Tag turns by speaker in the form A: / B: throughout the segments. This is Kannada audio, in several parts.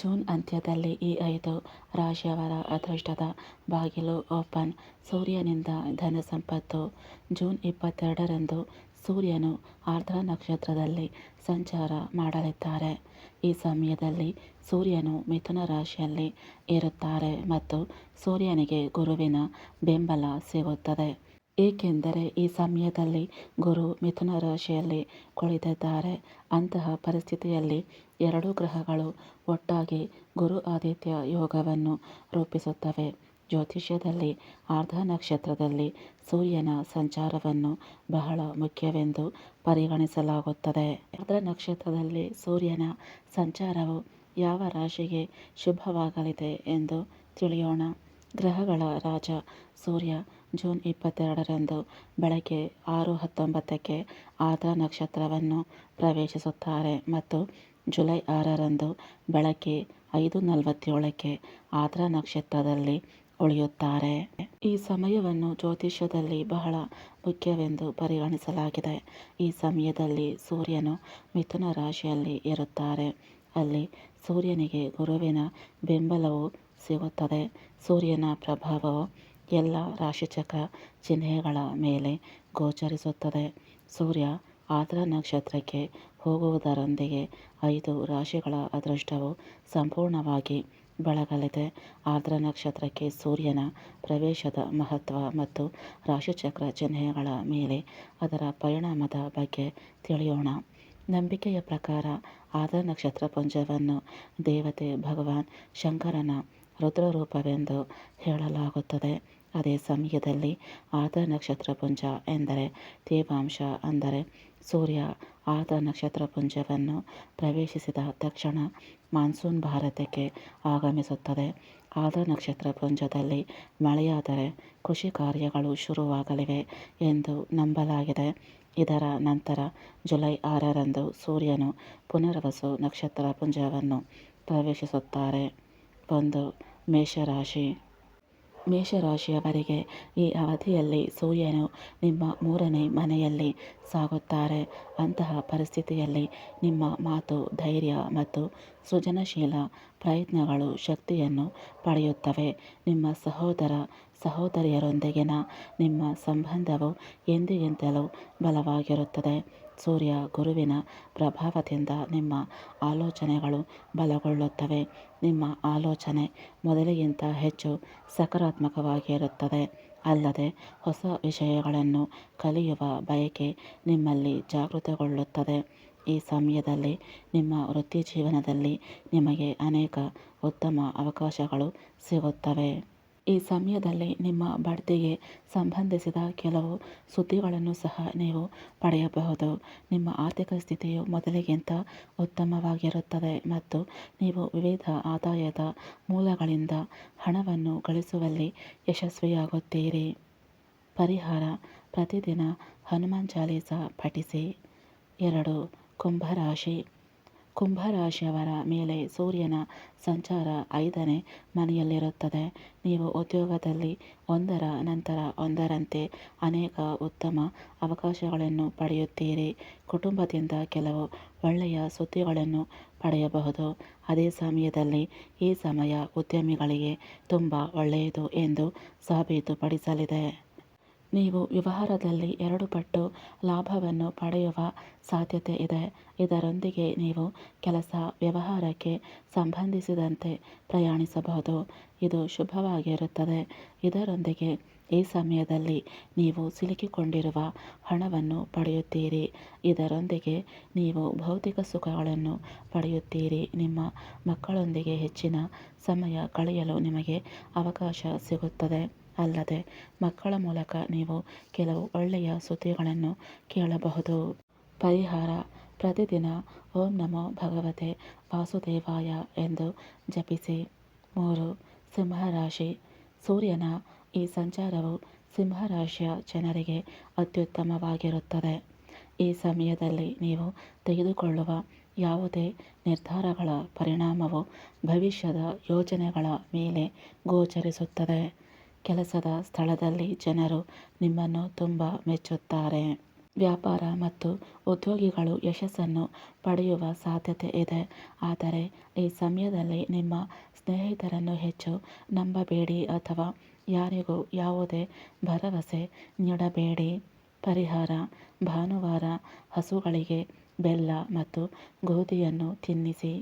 A: ಜೂನ್ ಅಂತ್ಯದಲ್ಲಿ ಈ ಐದು ರಾಶಿಯವರ ಅದೃಷ್ಟದ ಬಾಗಿಲು ಓಪನ್. ಸೂರ್ಯನಿಂದ ಧನ ಸಂಪತ್ತು. ಜೂನ್ ಇಪ್ಪತ್ತೆರಡರಂದು ಸೂರ್ಯನು ಆರ್ದ್ರ ನಕ್ಷತ್ರದಲ್ಲಿ ಸಂಚಾರ ಮಾಡಲಿದ್ದಾರೆ. ಈ ಸಮಯದಲ್ಲಿ ಸೂರ್ಯನು ಮಿಥುನ ರಾಶಿಯಲ್ಲಿ ಇರುತ್ತಾರೆ ಮತ್ತು ಸೂರ್ಯನಿಗೆ ಗುರುವಿನ ಬೆಂಬಲ ಸಿಗುತ್ತದೆ. ಏಕೆಂದರೆ ಈ ಸಮಯದಲ್ಲಿ ಗುರು ಮಿಥುನ ರಾಶಿಯಲ್ಲಿ ಕುಳಿತಿದ್ದಾರೆ. ಅಂತಹ ಪರಿಸ್ಥಿತಿಯಲ್ಲಿ ಎರಡೂ ಗ್ರಹಗಳು ಒಟ್ಟಾಗಿ ಗುರು ಆದಿತ್ಯ ಯೋಗವನ್ನು ರೂಪಿಸುತ್ತವೆ. ಜ್ಯೋತಿಷ್ಯದಲ್ಲಿ ಆರ್ಧ ನಕ್ಷತ್ರದಲ್ಲಿ ಸೂರ್ಯನ ಸಂಚಾರವನ್ನು ಬಹಳ ಮುಖ್ಯವೆಂದು ಪರಿಗಣಿಸಲಾಗುತ್ತದೆ. ಅರ್ಧ ನಕ್ಷತ್ರದಲ್ಲಿ ಸೂರ್ಯನ ಸಂಚಾರವು ಯಾವ ರಾಶಿಗೆ ಶುಭವಾಗಲಿದೆ ಎಂದು ತಿಳಿಯೋಣ. ಗ್ರಹಗಳ ರಾಜ ಸೂರ್ಯ ಜೂನ್ ಇಪ್ಪತ್ತೆರಡರಂದು ಬೆಳಗ್ಗೆ ಆರು ಹತ್ತೊಂಬತ್ತಕ್ಕೆ ಆರ್ದ್ರ ನಕ್ಷತ್ರವನ್ನು ಪ್ರವೇಶಿಸುತ್ತಾರೆ ಮತ್ತು ಜುಲೈ ಆರರಂದು ಬೆಳಗ್ಗೆ ಐದು ನಲವತ್ತೇಳಕ್ಕೆ ಆರ್ದ್ರ ನಕ್ಷತ್ರದಲ್ಲಿ ಉಳಿಯುತ್ತಾರೆ. ಈ ಸಮಯವನ್ನು ಜ್ಯೋತಿಷ್ಯದಲ್ಲಿ ಬಹಳ ಮುಖ್ಯವೆಂದು ಪರಿಗಣಿಸಲಾಗಿದೆ. ಈ ಸಮಯದಲ್ಲಿ ಸೂರ್ಯನು ಮಿಥುನ ರಾಶಿಯಲ್ಲಿ ಇರುತ್ತಾರೆ. ಅಲ್ಲಿ ಸೂರ್ಯನಿಗೆ ಗುರುವಿನ ಬೆಂಬಲವು ಸಿಗುತ್ತದೆ. ಸೂರ್ಯನ ಪ್ರಭಾವವು ಎಲ್ಲ ರಾಶಿಚಕ್ರ ಚಿಹ್ನೆಗಳ ಮೇಲೆ ಗೋಚರಿಸುತ್ತದೆ. ಸೂರ್ಯ ಆದ್ರ ನಕ್ಷತ್ರಕ್ಕೆ ಹೋಗುವುದರೊಂದಿಗೆ ಐದು ರಾಶಿಗಳ ಅದೃಷ್ಟವು ಸಂಪೂರ್ಣವಾಗಿ ಬೆಳಗಲಿದೆ. ಆರ್ದ್ರ ನಕ್ಷತ್ರಕ್ಕೆ ಸೂರ್ಯನ ಪ್ರವೇಶದ ಮಹತ್ವ ಮತ್ತು ರಾಶಿಚಕ್ರ ಚಿಹ್ನೆಗಳ ಮೇಲೆ ಅದರ ಪರಿಣಾಮದ ಬಗ್ಗೆ ತಿಳಿಯೋಣ. ನಂಬಿಕೆಯ ಪ್ರಕಾರ ಆರ್ದ್ರ ನಕ್ಷತ್ರ ಪುಂಜವನ್ನು ದೇವತೆ ಭಗವಾನ್ ಶಂಕರನ ರುದ್ರರೂಪವೆಂದು ಹೇಳಲಾಗುತ್ತದೆ. ಅದೇ ಸಮಯದಲ್ಲಿ ಆರ್ಧ ನಕ್ಷತ್ರ ಪುಂಜ ಎಂದರೆ ತೇವಾಂಶ ಅಂದರೆ ಸೂರ್ಯ. ಆರ್ಧ ನಕ್ಷತ್ರ ಪುಂಜವನ್ನು ಪ್ರವೇಶಿಸಿದ ತಕ್ಷಣ ಮಾನ್ಸೂನ್ ಭಾರತಕ್ಕೆ ಆಗಮಿಸುತ್ತದೆ. ಆದ ನಕ್ಷತ್ರ ಪುಂಜದಲ್ಲಿ ಮಳೆಯಾದರೆ ಕೃಷಿ ಕಾರ್ಯಗಳು ಶುರುವಾಗಲಿವೆ ಎಂದು ನಂಬಲಾಗಿದೆ. ಇದರ ನಂತರ ಜುಲೈ ಆರರಂದು ಸೂರ್ಯನು ಪುನರ್ವಸು ನಕ್ಷತ್ರ ಪುಂಜವನ್ನು ಪ್ರವೇಶಿಸುತ್ತಾರೆ. ಒಂದು ಮೇಷರಾಶಿ. ಮೇಷರಾಶಿಯವರಿಗೆ ಈ ಅವಧಿಯಲ್ಲಿ ಸೂರ್ಯನು ನಿಮ್ಮ ಮೂರನೇ ಮನೆಯಲ್ಲಿ ಸಾಗುತ್ತಾರೆ. ಅಂತಹ ಪರಿಸ್ಥಿತಿಯಲ್ಲಿ ನಿಮ್ಮ ಮಾತು ಧೈರ್ಯ ಮತ್ತು ಸೃಜನಶೀಲ ಪ್ರಯತ್ನಗಳು ಶಕ್ತಿಯನ್ನು ಪಡೆಯುತ್ತವೆ. ನಿಮ್ಮ ಸಹೋದರ ಸಹೋದರಿಯರೊಂದಿಗಿನ ನಿಮ್ಮ ಸಂಬಂಧವು ಎಂದಿಗಿಂತಲೂ ಬಲವಾಗಿರುತ್ತದೆ. ಸೂರ್ಯ ಗುರುವಿನ ಪ್ರಭಾವದಿಂದ ನಿಮ್ಮ ಆಲೋಚನೆಗಳು ಬಲಗೊಳ್ಳುತ್ತವೆ. ನಿಮ್ಮ ಆಲೋಚನೆ ಮೊದಲಿಗಿಂತ ಹೆಚ್ಚು ಸಕಾರಾತ್ಮಕವಾಗಿರುತ್ತದೆ ಅಲ್ಲದೆ ಹೊಸ ವಿಷಯಗಳನ್ನು ಕಲಿಯುವ ಬಯಕೆ ನಿಮ್ಮಲ್ಲಿ ಜಾಗೃತಗೊಳ್ಳುತ್ತದೆ. ಈ ಸಮಯದಲ್ಲಿ ನಿಮ್ಮ ವೃತ್ತಿ ಜೀವನದಲ್ಲಿ ನಿಮಗೆ ಅನೇಕ ಉತ್ತಮ ಅವಕಾಶಗಳು ಸಿಗುತ್ತವೆ. ಈ ಸಮಯದಲ್ಲಿ ನಿಮ್ಮ ಬಡ್ತಿಗೆ ಸಂಬಂಧಿಸಿದ ಕೆಲವು ಸುದ್ದಿಗಳನ್ನು ಸಹ ನೀವು ಪಡೆಯಬಹುದು. ನಿಮ್ಮ ಆರ್ಥಿಕ ಸ್ಥಿತಿಯು ಮೊದಲಿಗಿಂತ ಉತ್ತಮವಾಗಿರುತ್ತದೆ ಮತ್ತು ನೀವು ವಿವಿಧ ಆದಾಯದ ಮೂಲಗಳಿಂದ ಹಣವನ್ನು ಗಳಿಸುವಲ್ಲಿ ಯಶಸ್ವಿಯಾಗುತ್ತೀರಿ. ಪರಿಹಾರ, ಪ್ರತಿದಿನ ಹನುಮಾನ್ ಚಾಲೀಸ ಪಠಿಸಿ. ಎರಡು, ಕುಂಭರಾಶಿ. ಕುಂಭರಾಶಿಯವರ ಮೇಲೆ ಸೂರ್ಯನ ಸಂಚಾರ ಐದನೇ ಮನೆಯಲ್ಲಿರುತ್ತದೆ. ನೀವು ಉದ್ಯೋಗದಲ್ಲಿ ಒಂದರ ನಂತರ ಒಂದರಂತೆ ಅನೇಕ ಉತ್ತಮ ಅವಕಾಶಗಳನ್ನು ಪಡೆಯುತ್ತೀರಿ. ಕುಟುಂಬದಿಂದ ಕೆಲವು ಒಳ್ಳೆಯ ಸುದ್ದಿಗಳನ್ನು ಪಡೆಯಬಹುದು. ಅದೇ ಸಮಯದಲ್ಲಿ ಈ ಸಮಯ ಉದ್ಯಮಿಗಳಿಗೆ ತುಂಬ ಒಳ್ಳೆಯದು ಎಂದು ಸಾಬೀತುಪಡಿಸಲಿದೆ. ನೀವು ವ್ಯವಹಾರದಲ್ಲಿ ಎರಡು ಪಟ್ಟು ಲಾಭವನ್ನು ಪಡೆಯುವ ಸಾಧ್ಯತೆ ಇದೆ. ಇದರೊಂದಿಗೆ ನೀವು ಕೆಲಸ ವ್ಯವಹಾರಕ್ಕೆ ಸಂಬಂಧಿಸಿದಂತೆ ಪ್ರಯಾಣಿಸಬಹುದು. ಇದು ಶುಭವಾಗಿರುತ್ತದೆ. ಇದರೊಂದಿಗೆ ಈ ಸಮಯದಲ್ಲಿ ನೀವು ಸಿಲುಕಿಕೊಂಡಿರುವ ಹಣವನ್ನು ಪಡೆಯುತ್ತೀರಿ. ಇದರೊಂದಿಗೆ ನೀವು ಭೌತಿಕ ಸುಖಗಳನ್ನು ಪಡೆಯುತ್ತೀರಿ. ನಿಮ್ಮ ಮಕ್ಕಳೊಂದಿಗೆ ಹೆಚ್ಚಿನ ಸಮಯ ಕಳೆಯಲು ನಿಮಗೆ ಅವಕಾಶ ಸಿಗುತ್ತದೆ. ಅಲ್ಲದೆ ಮಕ್ಕಳ ಮೂಲಕ ನೀವು ಕೆಲವು ಒಳ್ಳೆಯ ಸುದ್ದಿಗಳನ್ನು ಕೇಳಬಹುದು. ಪರಿಹಾರ ಪ್ರತಿದಿನ ಓಂ ನಮೋ ಭಗವತೆ ವಾಸುದೇವಾಯ ಎಂದು ಜಪಿಸಿ. ಮೂರು, ಸಿಂಹರಾಶಿ. ಸೂರ್ಯನ ಈ ಸಂಚಾರವು ಸಿಂಹರಾಶಿಯ ಜನರಿಗೆ ಅತ್ಯುತ್ತಮವಾಗಿರುತ್ತದೆ. ಈ ಸಮಯದಲ್ಲಿ ನೀವು ತೆಗೆದುಕೊಳ್ಳುವ ಯಾವುದೇ ನಿರ್ಧಾರಗಳ ಪರಿಣಾಮವು ಭವಿಷ್ಯದ ಯೋಜನೆಗಳ ಮೇಲೆ ಗೋಚರಿಸುತ್ತದೆ. ಕೆಲಸದ ಸ್ಥಳದಲ್ಲಿ ಜನರು ನಿಮ್ಮನ್ನು ತುಂಬ ಮೆಚ್ಚುತ್ತಾರೆ. ವ್ಯಾಪಾರ ಮತ್ತು ಉದ್ಯೋಗಿಗಳು ಯಶಸ್ಸನ್ನು ಪಡೆಯುವ ಸಾಧ್ಯತೆ ಇದೆ. ಆದರೆ ಈ ಸಮಯದಲ್ಲಿ ನಿಮ್ಮ ಸ್ನೇಹಿತರನ್ನು ಹೆಚ್ಚು ನಂಬಬೇಡಿ ಅಥವಾ ಯಾರಿಗೂ ಯಾವುದೇ ಭರವಸೆ ನೀಡಬೇಡಿ. ಪರಿಹಾರ, ಭಾನುವಾರ ಹಸುಗಳಿಗೆ ಬೆಲ್ಲ ಮತ್ತು ಗೋಧಿಯನ್ನು ತಿನ್ನಿಸಿ.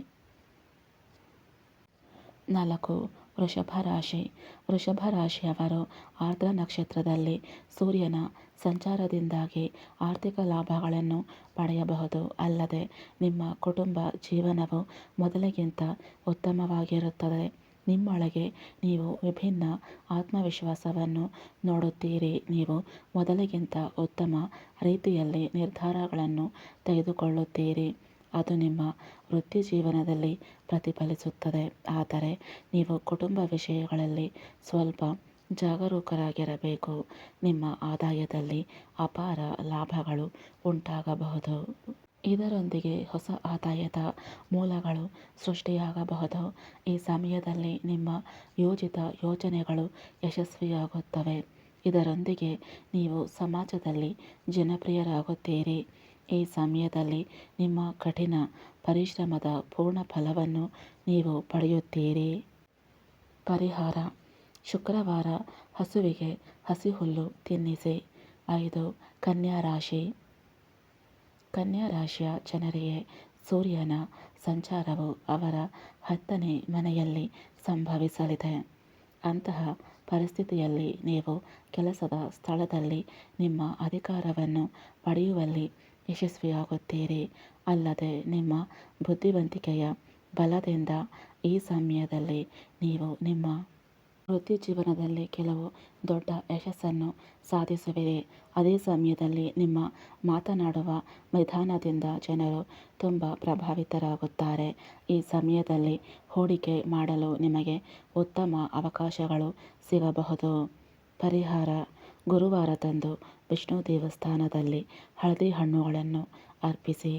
A: ನಾಲ್ಕು ವೃಷಭ ರಾಶಿ ವೃಷಭ ರಾಶಿಯವರು ಆರ್ದ್ರ ನಕ್ಷತ್ರದಲ್ಲಿ ಸೂರ್ಯನ ಸಂಚಾರದಿಂದಾಗಿ ಆರ್ಥಿಕ ಲಾಭಗಳನ್ನು ಪಡೆಯಬಹುದು. ಅಲ್ಲದೆ ನಿಮ್ಮ ಕುಟುಂಬ ಜೀವನವು ಮೊದಲಿಗಿಂತ ಉತ್ತಮವಾಗಿರುತ್ತದೆ. ನಿಮ್ಮೊಳಗೆ ನೀವು ವಿಭಿನ್ನ ಆತ್ಮವಿಶ್ವಾಸವನ್ನು ನೋಡುತ್ತೀರಿ. ನೀವು ಮೊದಲಿಗಿಂತ ಉತ್ತಮ ರೀತಿಯಲ್ಲಿ ನಿರ್ಧಾರಗಳನ್ನು ತೆಗೆದುಕೊಳ್ಳುತ್ತೀರಿ. ಅದು ನಿಮ್ಮ ವೃತ್ತಿ ಜೀವನದಲ್ಲಿ ಪ್ರತಿಫಲಿಸುತ್ತದೆ. ಆದರೆ ನೀವು ಕುಟುಂಬ ವಿಷಯಗಳಲ್ಲಿ ಸ್ವಲ್ಪ ಜಾಗರೂಕರಾಗಿರಬೇಕು. ನಿಮ್ಮ ಆದಾಯದಲ್ಲಿ ಅಪಾರ ಲಾಭಗಳು ಉಂಟಾಗಬಹುದು. ಇದರೊಂದಿಗೆ ಹೊಸ ಆದಾಯದ ಮೂಲಗಳು ಸೃಷ್ಟಿಯಾಗಬಹುದು. ಈ ಸಮಯದಲ್ಲಿ ನಿಮ್ಮ ಯೋಜಿತ ಯೋಜನೆಗಳು ಯಶಸ್ವಿಯಾಗುತ್ತವೆ. ಇದರೊಂದಿಗೆ ನೀವು ಸಮಾಜದಲ್ಲಿ ಜನಪ್ರಿಯರಾಗುತ್ತೀರಿ. ಈ ಸಮಯದಲ್ಲಿ ನಿಮ್ಮ ಕಠಿಣ ಪರಿಶ್ರಮದ ಪೂರ್ಣ ಫಲವನ್ನು ನೀವು ಪಡೆಯುತ್ತೀರಿ. ಪರಿಹಾರ. ಶುಕ್ರವಾರ ಹಸುವಿಗೆ ಹಸಿ ಹುಲ್ಲು ತಿನ್ನಿಸಿ. ಐದು. ಕನ್ಯಾ ರಾಶಿ. ಕನ್ಯಾ ರಾಶಿಯ ಜನರಿಗೆ ಸೂರ್ಯನ ಸಂಚಾರವು ಅವರ ಹತ್ತನೇ ಮನೆಯಲ್ಲಿ ಸಂಭವಿಸಲಿದೆ. ಅಂತಹ ಪರಿಸ್ಥಿತಿಯಲ್ಲಿ ನೀವು ಕೆಲಸದ ಸ್ಥಳದಲ್ಲಿ ನಿಮ್ಮ ಅಧಿಕಾರವನ್ನು ಪಡೆಯುವಲ್ಲಿ ಯಶಸ್ವಿಯಾಗುತ್ತೀರಿ. ಅಲ್ಲದೆ ನಿಮ್ಮ ಬುದ್ಧಿವಂತಿಕೆಯ ಬಲದಿಂದ ಈ ಸಮಯದಲ್ಲಿ ನೀವು ನಿಮ್ಮ ವೃತ್ತಿ ಜೀವನದಲ್ಲಿ ಕೆಲವು ದೊಡ್ಡ ಯಶಸ್ಸನ್ನು ಸಾಧಿಸುವಿರಿ. ಅದೇ ಸಮಯದಲ್ಲಿ ನಿಮ್ಮ ಮಾತನಾಡುವ ವಿಧಾನದಿಂದ ಜನರು ತುಂಬ ಪ್ರಭಾವಿತರಾಗುತ್ತಾರೆ. ಈ ಸಮಯದಲ್ಲಿ ಹೂಡಿಕೆ ಮಾಡಲು ನಿಮಗೆ ಉತ್ತಮ ಅವಕಾಶಗಳು ಸಿಗಬಹುದು. ಪರಿಹಾರ ಗುರುವಾರದಂದು ವಿಷ್ಣು ದೇವಸ್ಥಾನದಲ್ಲಿ ಹಳದಿ ಹಣ್ಣುಗಳನ್ನು ಅರ್ಪಿಸಿ.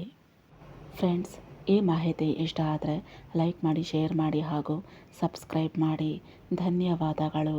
A: ಫ್ರೆಂಡ್ಸ್, ಈ ಮಾಹಿತಿ ಇಷ್ಟ ಆದರೆ ಲೈಕ್ ಮಾಡಿ, ಶೇರ್ ಮಾಡಿ ಹಾಗೂ ಸಬ್ಸ್ಕ್ರೈಬ್ ಮಾಡಿ. ಧನ್ಯವಾದಗಳು.